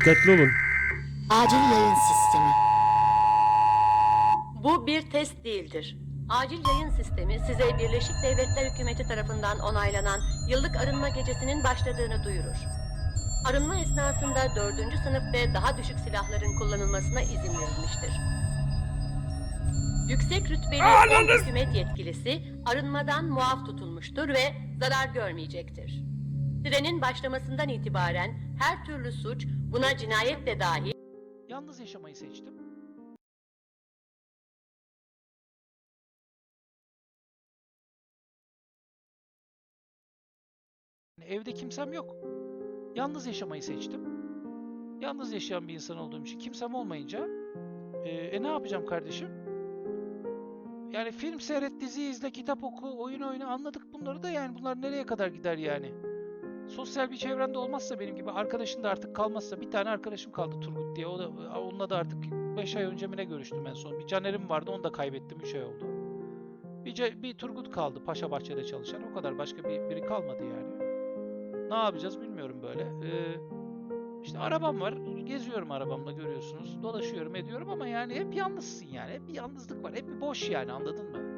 Dikkatli olun. Acil yayın sistemi. Bu bir test değildir. Acil yayın sistemi size Birleşik Devletler Hükümeti tarafından onaylanan yıllık arınma gecesinin başladığını duyurur. Arınma esnasında 4. sınıf ve daha düşük silahların kullanılmasına izin verilmiştir. Yüksek rütbeli on hükümet yetkilisi arınmadan muaf tutulmuştur ve zarar görmeyecektir. Trenin başlamasından itibaren her türlü suç buna cinayet de dahil Yalnız yaşamayı seçtim. Evde kimsem yok. Yalnız yaşamayı seçtim. Yalnız yaşayan bir insan olduğum için kimsem olmayınca e, e ne yapacağım kardeşim? Yani film seyret, dizi izle, kitap oku, oyun oyna anladık bunları da yani bunlar nereye kadar gider yani? Sosyal bir çevrende olmazsa benim gibi arkadaşın da artık kalmazsa bir tane arkadaşım kaldı Turgut diye. O da onunla da artık 5 ay önce mi ne görüştüm en son. Bir Caner'im vardı onu da kaybettim 3 ay oldu. Bir, bir Turgut kaldı Paşa Bahçe'de çalışan. O kadar başka bir biri kalmadı yani. Ne yapacağız bilmiyorum böyle. Ee, işte arabam var. Geziyorum arabamla görüyorsunuz. Dolaşıyorum ediyorum ama yani hep yalnızsın yani. Hep bir yalnızlık var. Hep bir boş yani anladın mı?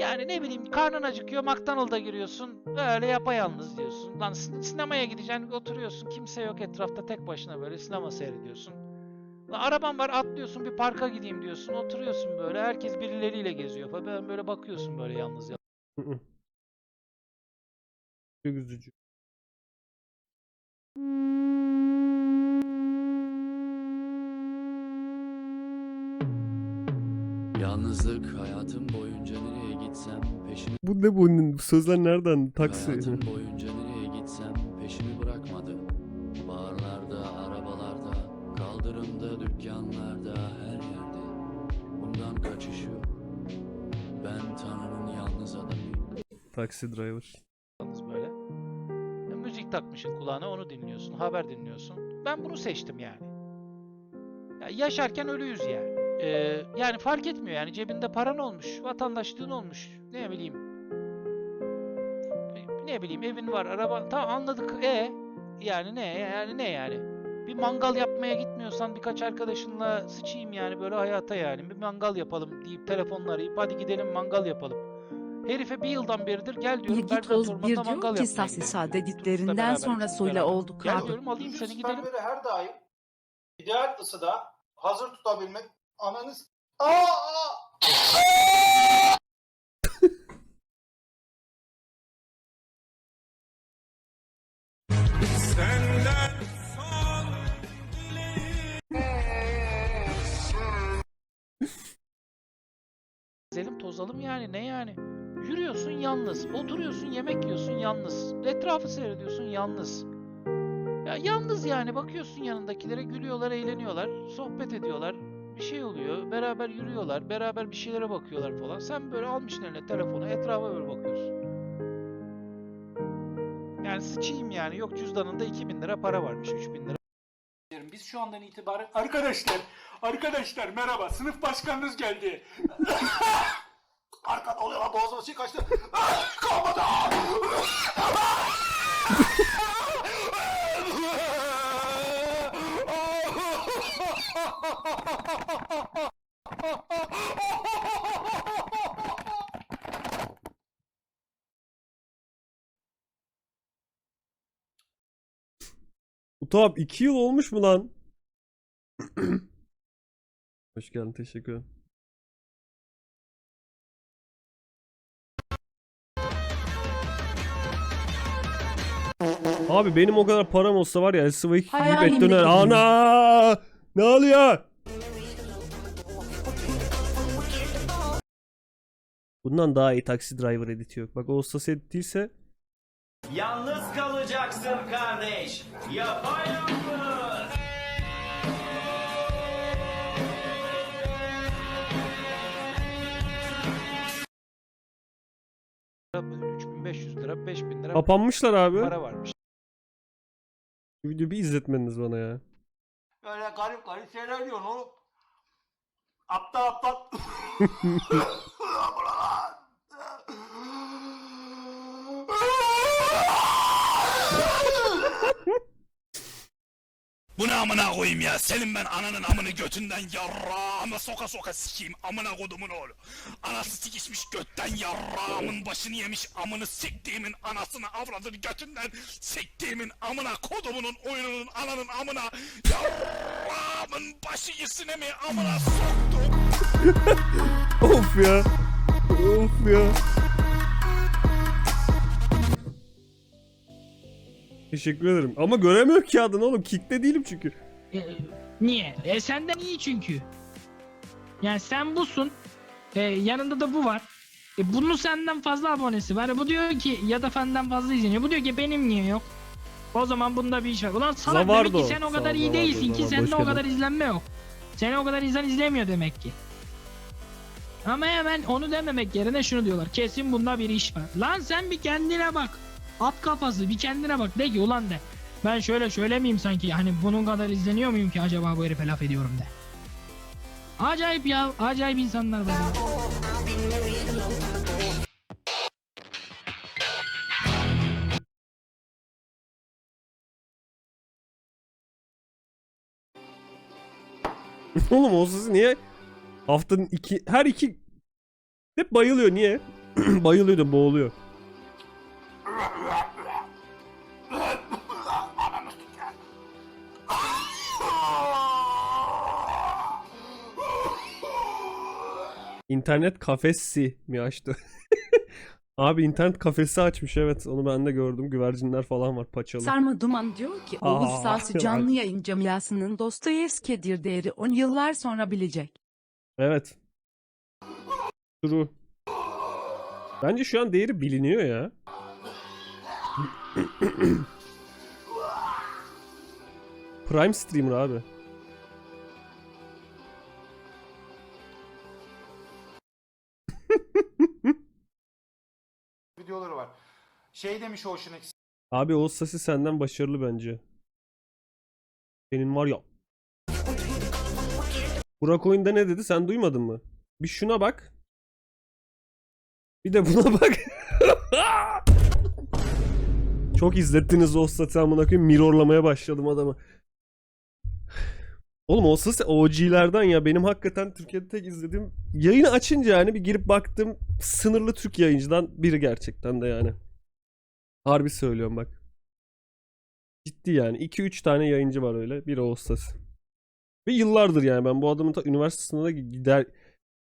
Yani ne bileyim karnın acıkıyor McDonald's'a giriyorsun öyle yapayalnız diyorsun. Lan sin- sinemaya gideceksin oturuyorsun kimse yok etrafta tek başına böyle sinema seyrediyorsun. Lan araban var atlıyorsun bir parka gideyim diyorsun oturuyorsun böyle herkes birileriyle geziyor falan böyle bakıyorsun böyle yalnız. Çok üzücü. Yalnızlık hayatım boyunca nereye gitsem peşimi Bu ne bu? Bu sözler nereden? Taksi. hayatım boyunca nereye gitsem peşimi bırakmadı. Barlarda, arabalarda, kaldırımda, dükkanlarda, her yerde. Bundan kaçış yok. Ben Tanrı'nın yalnız adamıyım. Taksi driver. yalnız böyle. E, müzik takmışsın kulağına onu dinliyorsun haber dinliyorsun. Ben bunu seçtim yani. Ya yaşarken ölüyüz yani. Yani fark etmiyor yani cebinde paran olmuş, vatandaşlığın olmuş, ne bileyim. Ne bileyim evin var, araba tamam anladık. E yani ne yani ne yani? Bir mangal yapmaya gitmiyorsan birkaç arkadaşınla sıçayım yani böyle hayata yani. Bir mangal yapalım deyip telefonla arayıp hadi gidelim mangal yapalım. Herife bir yıldan beridir gel diyorum. Berber Toz Ormanı'nda bir mangal diyor ki saadetiklerinden beraber, sonra suyla olduk Gel abi. diyorum alayım seni gidelim. Her daim ideal ısıda hazır tutabilmek ananız... Aa, aa! Gezelim tozalım yani ne yani? Yürüyorsun yalnız, oturuyorsun yemek yiyorsun yalnız, etrafı seyrediyorsun yalnız. Ya yalnız yani bakıyorsun yanındakilere gülüyorlar, eğleniyorlar, sohbet ediyorlar, bir şey oluyor, beraber yürüyorlar, beraber bir şeylere bakıyorlar falan. Sen böyle almışsın eline telefonu, etrafa böyle bakıyorsun. Yani sıçayım yani yok cüzdanında 2000 lira para varmış, 3000 lira. Biz şu andan itibaren arkadaşlar, arkadaşlar merhaba. Sınıf başkanınız geldi. Arkada oluyor lan boğazıma şey kaçtı. Kalmadı! Utap 2 yıl olmuş mu lan? Hoş geldin teşekkür ederim. Abi benim o kadar param olsa var ya yiyip Hayalimi et döner. Ana! Ne oluyor? Bundan daha iyi taksi driver editi yok. Bak o Ostas edit değilse Yalnız kalacaksın kardeş. Böyle 3500 lira, 5000 lira kapanmışlar abi. para varmış. Videoyu bir izletmeniz bana ya. Böyle garip garip şeyler diyorsun oğlum. Aptal aptal. Buna amına koyayım ya. Senin ben ananın amını götünden yarrağıma soka soka sikeyim. Amına kodumun oğlu. Anası sikişmiş götten yarrağımın başını yemiş. Amını siktiğimin anasını avradını götünden siktiğimin amına kodumunun oyununun ananın amına yarrağımın başı yesine mi amına soktum. Of ya. Of ya. Teşekkür ederim. Ama göremiyorum ki adını oğlum. Kick'te değilim çünkü. E, niye? E senden iyi çünkü. Yani sen busun. E, yanında da bu var. E, bunun senden fazla abonesi var. E, bu diyor ki ya da senden fazla izleniyor. Bu diyor ki benim niye yok? O zaman bunda bir iş var. Ulan salak demek Zavardo. ki sen o kadar iyi Zavardo, değilsin ki Zavardo. sende Hoş o kadar izlenme yok. Seni o kadar insan izlemiyor demek ki. Ama hemen onu dememek yerine şunu diyorlar. Kesin bunda bir iş var. Lan sen bir kendine bak. At kafası bir kendine bak. De ki ulan de. Ben şöyle şöyle miyim sanki hani bunun kadar izleniyor muyum ki acaba bu herife laf ediyorum de. Acayip ya acayip insanlar var. Oğlum o sesi niye haftanın iki her iki hep bayılıyor niye? bayılıyor da boğuluyor. İnternet kafesi mi açtı? Abi internet kafesi açmış evet onu ben de gördüm güvercinler falan var paçalı. Sarma Duman diyor ki Aa, Oğuz bak. canlı yayın camiasının Dostoyevski'dir değeri 10 yıllar sonra bilecek. Evet. True. Bence şu an değeri biliniyor ya. Prime streamer abi. Videoları var. Şey demiş Ocean X. Abi o sesi senden başarılı bence. Senin var ya. Burak oyunda ne dedi sen duymadın mı? Bir şuna bak. Bir de buna bak. Çok izlettiniz o sesi amına koyayım. Mirrorlamaya başladım adamı. Oğlum o ses OG'lerden ya benim hakikaten Türkiye'de tek izlediğim yayını açınca yani bir girip baktım sınırlı Türk yayıncıdan biri gerçekten de yani. Harbi söylüyorum bak. Ciddi yani. 2-3 tane yayıncı var öyle. Biri Ağustos. Ve yıllardır yani ben bu adamın ta üniversite sınavına gider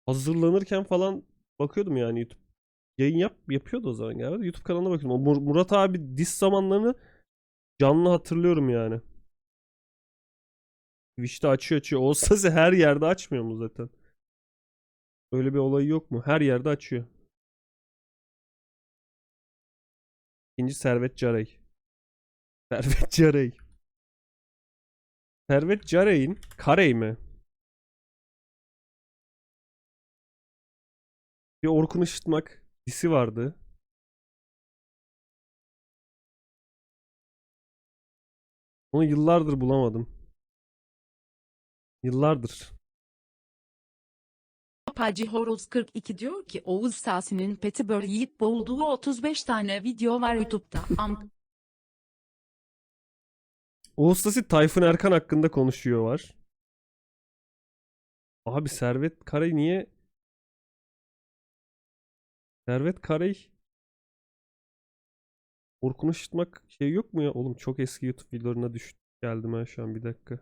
hazırlanırken falan bakıyordum yani YouTube. Yayın yap yapıyordu o zaman galiba. YouTube kanalına bakıyordum. Mur- Murat abi diss zamanlarını canlı hatırlıyorum yani. Twitch'te açıyor açıyor. Ağustos'u her yerde açmıyor mu zaten? Öyle bir olayı yok mu? Her yerde açıyor. İkinci Servet Carey. Servet Carey. Servet Carey'in Karey mi? Bir Orkun Işıtmak disi vardı. Onu yıllardır bulamadım. Yıllardır. Pacı Horoz 42 diyor ki Oğuz Sasi'nin Petibör yiyip boğulduğu 35 tane video var YouTube'da. Am Uluslararası Tayfun Erkan hakkında konuşuyor var. Abi Servet Karey niye Servet Karey Orkun Işıtmak şey yok mu ya? Oğlum çok eski YouTube videolarına düştüm. Geldim ben şu an bir dakika.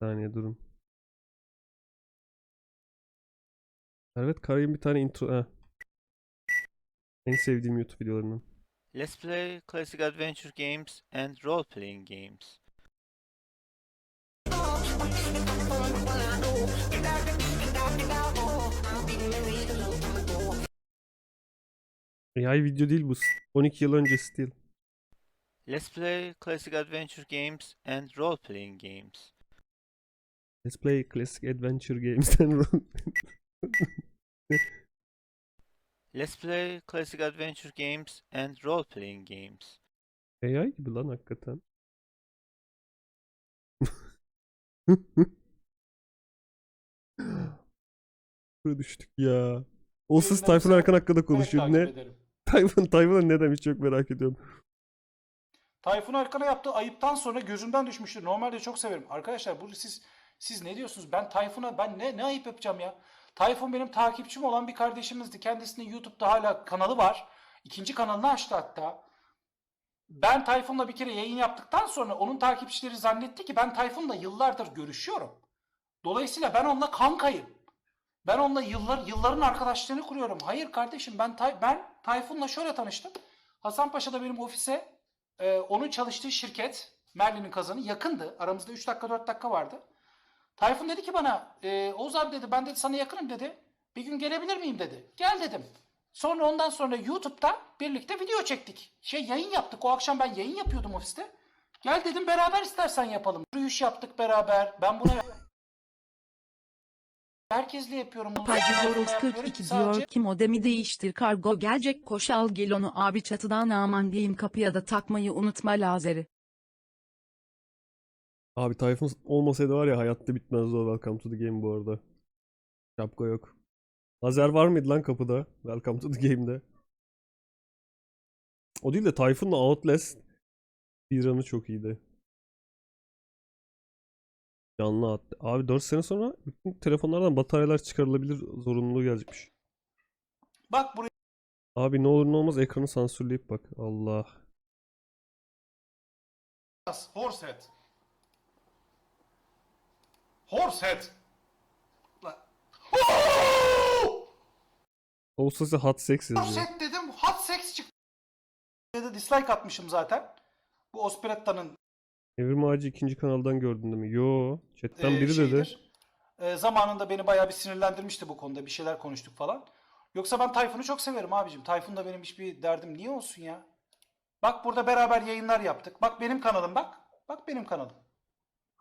Saniye durun. Servet Karay'ın bir tane intro... Heh. En sevdiğim YouTube videolarından. Let's play classic adventure games and role-playing games. AI video değil bu. 12 yıl önce still. Let's play classic adventure games and role-playing games. Let's play classic adventure games and run. Let's play classic adventure games and role-playing games. AI gibi lan hakikaten. Buraya düştük ya. O siz Ben Tayfun Erkan hakkında konuşuyor. Ne? Tayfun, Tayfun'a ne demiş çok merak ediyorum. Tayfun Erkan'a yaptığı ayıptan sonra gözümden düşmüştür. Normalde çok severim. Arkadaşlar bu siz siz ne diyorsunuz? Ben Tayfun'a ben ne ne ayıp yapacağım ya? Tayfun benim takipçim olan bir kardeşimizdi. Kendisinin YouTube'da hala kanalı var. İkinci kanalını açtı hatta. Ben Tayfun'la bir kere yayın yaptıktan sonra onun takipçileri zannetti ki ben Tayfun'la yıllardır görüşüyorum. Dolayısıyla ben onunla kankayım. Ben onunla yıllar yılların arkadaşlığını kuruyorum. Hayır kardeşim ben Tay- ben Tayfun'la şöyle tanıştım. Hasanpaşa'da benim ofise e, onun çalıştığı şirket Merlin'in kazanı yakındı. Aramızda 3 dakika 4 dakika vardı. Tayfun dedi ki bana e, Oğuz abi dedi ben dedi sana yakınım dedi. Bir gün gelebilir miyim dedi. Gel dedim. Sonra ondan sonra YouTube'da birlikte video çektik. Şey yayın yaptık. O akşam ben yayın yapıyordum ofiste. Gel dedim beraber istersen yapalım. Yürüyüş yaptık beraber. Ben buna herkesle yapıyorum. bunu. Pacizorus Yapıyorum. 42 Sadece- diyor ki modemi değiştir kargo gelecek koş al gel onu abi çatıdan aman diyeyim kapıya da takmayı unutma lazeri. Abi Tayfun olmasaydı var ya hayatta bitmezdi o Welcome to the Game bu arada. Şapka yok. Lazer var mıydı lan kapıda? Welcome to the Game'de. O değil de Tayfun'la Outlast bir ranı çok iyiydi. Canlı attı. Abi 4 sene sonra bütün telefonlardan bataryalar çıkarılabilir zorunluluğu gelecekmiş. Bak buraya Abi ne olur ne olmaz ekranı sansürleyip bak. Allah. Horsehead. Horsehead. Lan. Oo! Ağustos'ta hot sex yazıyor. Horsehead dedim. Hot sex çıktı. Ya da dislike atmışım zaten. Bu Osperetta'nın Evrim Ağacı ikinci kanaldan gördün değil mi? Yo. Chatten e, biri dedi. şeyidir. E, zamanında beni bayağı bir sinirlendirmişti bu konuda. Bir şeyler konuştuk falan. Yoksa ben Tayfun'u çok severim abicim. Tayfun'da benim hiçbir derdim niye olsun ya? Bak burada beraber yayınlar yaptık. Bak benim kanalım bak. Bak benim kanalım.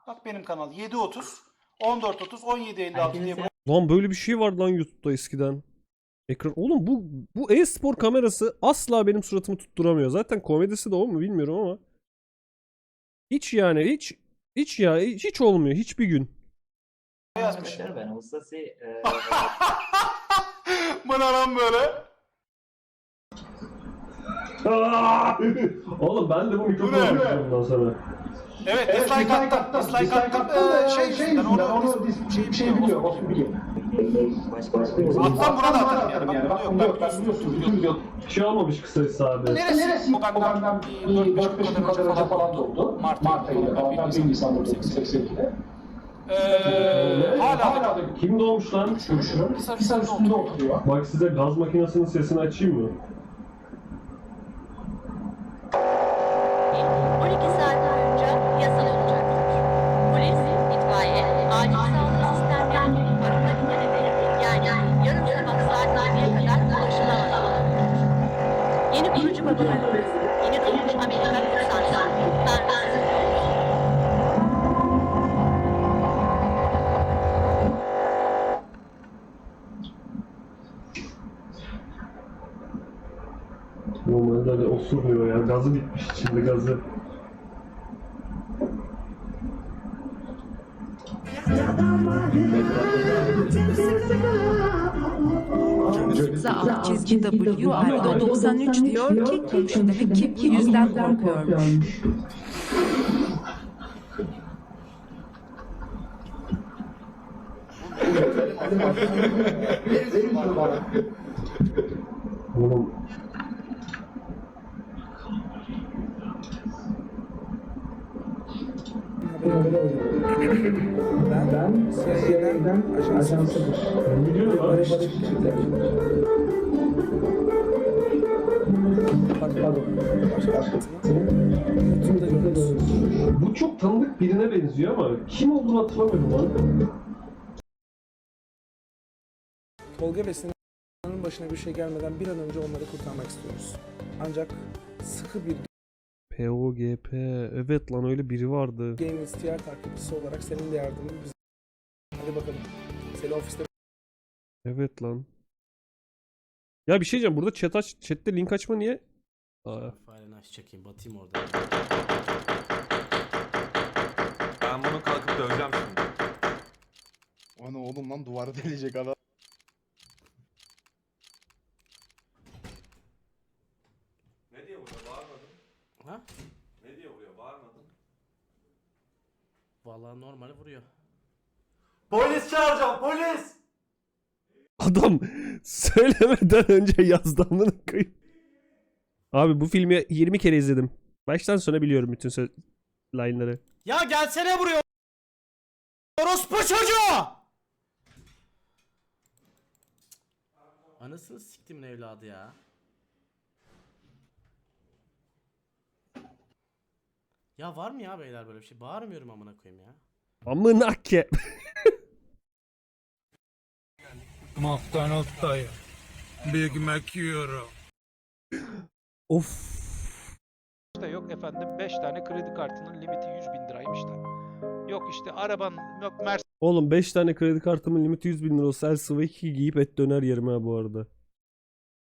Bak benim kanal 7.30, 14.30, 17.56 diye Lan böyle bir şey vardı lan YouTube'da eskiden. Ekran. Oğlum bu bu e-spor kamerası asla benim suratımı tutturamıyor. Zaten komedisi de o mu bilmiyorum ama. Hiç yani hiç hiç ya hiç, hiç olmuyor hiçbir gün. yazmış. Ben ustası e, Bu ne lan böyle? Oğlum ben de bu mikrofonu Bu ne? yapacağım bundan sonra. Evet, dislike attım. Dislike attım. Ee, şey yüzünden onu şey, şey biliyor. başka Atsam buna da atarım yani. Bak bunda yok. Ben biliyorsun. Bir şey olmamış kısacası abi. Neresi? O benden bir 4-5 gün kadar falan oldu. Mart, Mart ayında falan. 1 Nisan'da 82'de. Ee, hala hala Kim doğmuş lan? görüşürüm. Hisar üstünde oturuyor. Bak size gaz makinesinin sesini açayım mı? Kurucu babalarımız, yeni doğmuş Amerikan kutsanlar, Tanrı'nın Normalde öyle osurmuyor ya. Gazı bitmiş içinde gazı. Za alt çizgi W Ardo 93 diyor ki komşudaki kiki yüzden korkuyormuş. Oğlum ben CIA'den ajansıdır. biliyorum abi. Bu çok tanıdık birine benziyor ama kim olduğunu hatırlamıyorum lan. Tolga ve Sinan'ın başına bir şey gelmeden bir an önce onları kurtarmak istiyoruz. Ancak sıkı bir POGP. Evet lan öyle biri vardı. Game istiyer takipçisi olarak senin de yardımın bize. Hadi bakalım. Seni ofiste Evet lan. Ya bir şey diyeceğim. Burada chat aç, chatte link açma niye? Aa, çekeyim batayım orada. Ben bunu kalkıp döveceğim şimdi. O ne oğlum lan duvarı delecek adam. Ne diyor burada bağırmadın? Ha? Ne Vallahi normal vuruyor. Polis çağıracağım polis. Adam söylemeden önce yazdı amına koyayım. Abi bu filmi 20 kere izledim. Baştan sona biliyorum bütün söz line'ları. Ya gelsene buraya. Orospu çocuğu. Anasını siktimin evladı ya. Ya var mı ya beyler böyle bir şey? Bağırmıyorum amına koyayım ya. Amına ke. McDonald's dayı. Big Mac yiyorum. Of. İşte yok efendim 5 tane kredi kartının limiti 100 bin liraymış da. Yok işte araban yok Mercedes Oğlum 5 tane kredi kartımın limiti 100 bin lira olsa El Sıvı 2 giyip et döner yerim ha bu arada.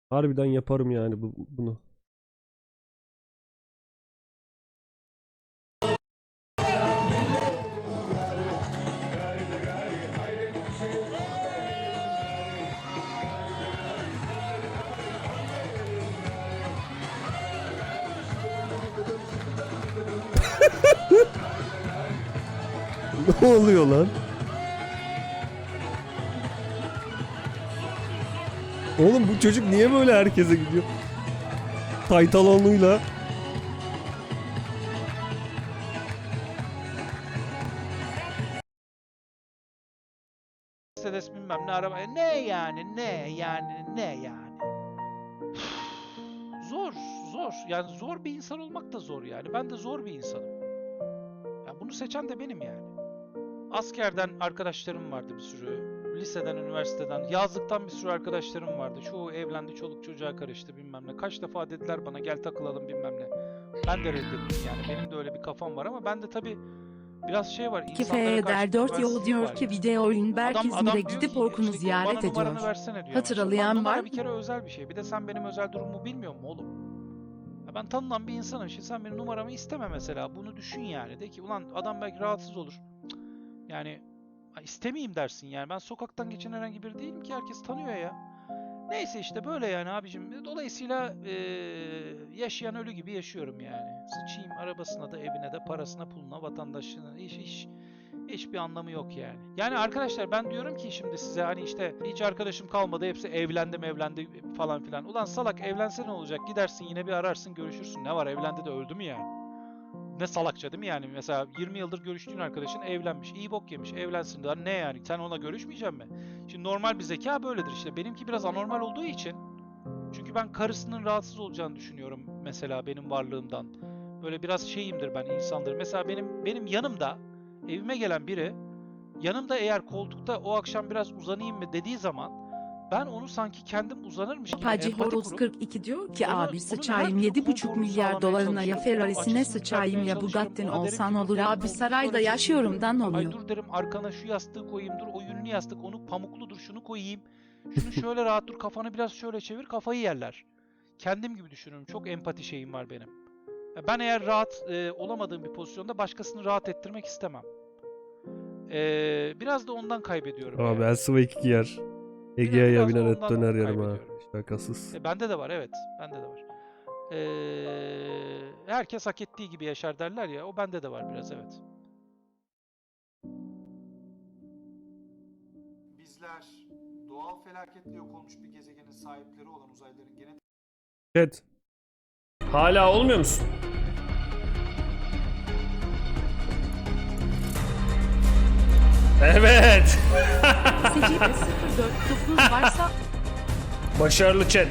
Harbiden yaparım yani bu, bunu. Ne oluyor lan? Oğlum bu çocuk niye böyle herkese gidiyor? Taytalonluyla. Mercedes bilmem ne araba. E, Ne yani ne yani ne yani. zor zor yani zor bir insan olmak da zor yani. Ben de zor bir insanım. Ya bunu seçen de benim yani. Askerden arkadaşlarım vardı bir sürü. Liseden, üniversiteden, yazlıktan bir sürü arkadaşlarım vardı. Çoğu evlendi, çoluk çocuğa karıştı bilmem ne. Kaç defa dediler bana gel takılalım bilmem ne. Ben de reddettim yani. Benim de öyle bir kafam var ama ben de tabii biraz şey var. Karşı Feder 4 yol diyor ki video oyun adam İzmir'e gidip Orkun'u işte, ziyaret bana ediyor. diyor. Hatırlayan numara var bir kere özel bir şey. Bir de sen benim özel durumumu bilmiyor musun oğlum? Ya ben tanınan bir insanım. Şimdi sen benim numaramı isteme mesela. Bunu düşün yani. De ki ulan adam belki rahatsız olur. Cık. Yani "Ha, istemeyeyim dersin yani. Ben sokaktan geçen herhangi biri değilim ki. Herkes tanıyor ya. Neyse işte böyle yani abicim. Dolayısıyla eee, yaşayan ölü gibi yaşıyorum yani. Sıçayım arabasına da evine de parasına puluna vatandaşına hiç hiç hiçbir anlamı yok yani. Yani arkadaşlar ben diyorum ki şimdi size hani işte hiç arkadaşım kalmadı hepsi evlendi evlendi falan filan. Ulan salak evlense ne olacak? Gidersin yine bir ararsın görüşürsün. Ne var evlendi de öldü mü yani? Ne salakça değil mi yani? Mesela 20 yıldır görüştüğün arkadaşın evlenmiş. iyi bok yemiş. Evlensin daha ne yani? Sen ona görüşmeyecek mi? Şimdi normal bir zeka böyledir işte. Benimki biraz anormal olduğu için. Çünkü ben karısının rahatsız olacağını düşünüyorum mesela benim varlığımdan. Böyle biraz şeyimdir ben insandır. Mesela benim benim yanımda evime gelen biri yanımda eğer koltukta o akşam biraz uzanayım mı dediği zaman ben onu sanki kendim uzanırmış gibi Hacı Horoz kurup 42 diyor ki abi sıçayım türlü 7,5 konforunu milyar dolarına ya. Ferrari'sine sıçayım ya. Bugatti'n olsan olur abi sarayda şöyle yaşıyorum da ne çevireyim. Ay oluyor? dur derim arkana şu yastığı koyayım dur o yünlü yastık onu pamukludur şunu koyayım. Şunu şöyle rahat dur kafanı biraz şöyle çevir kafayı yerler. Kendim gibi düşünüyorum. Çok empati şeyim var benim. Ben eğer rahat e, olamadığım bir pozisyonda başkasını rahat ettirmek istemem. E, biraz da ondan kaybediyorum. Abi yani. El Sıvı 2 yer. Biraz binen et döner yerim ha. Şakasız. E, bende de var evet. Bende de var. Ee, herkes hak ettiği gibi yaşar derler ya. O bende de var biraz evet. Bizler doğal felaketle yok olmuş bir gezegenin sahipleri olan uzaylıların genetik Chat. Hala olmuyor musun? Evet. Secide 049 varsa Başarılı chat.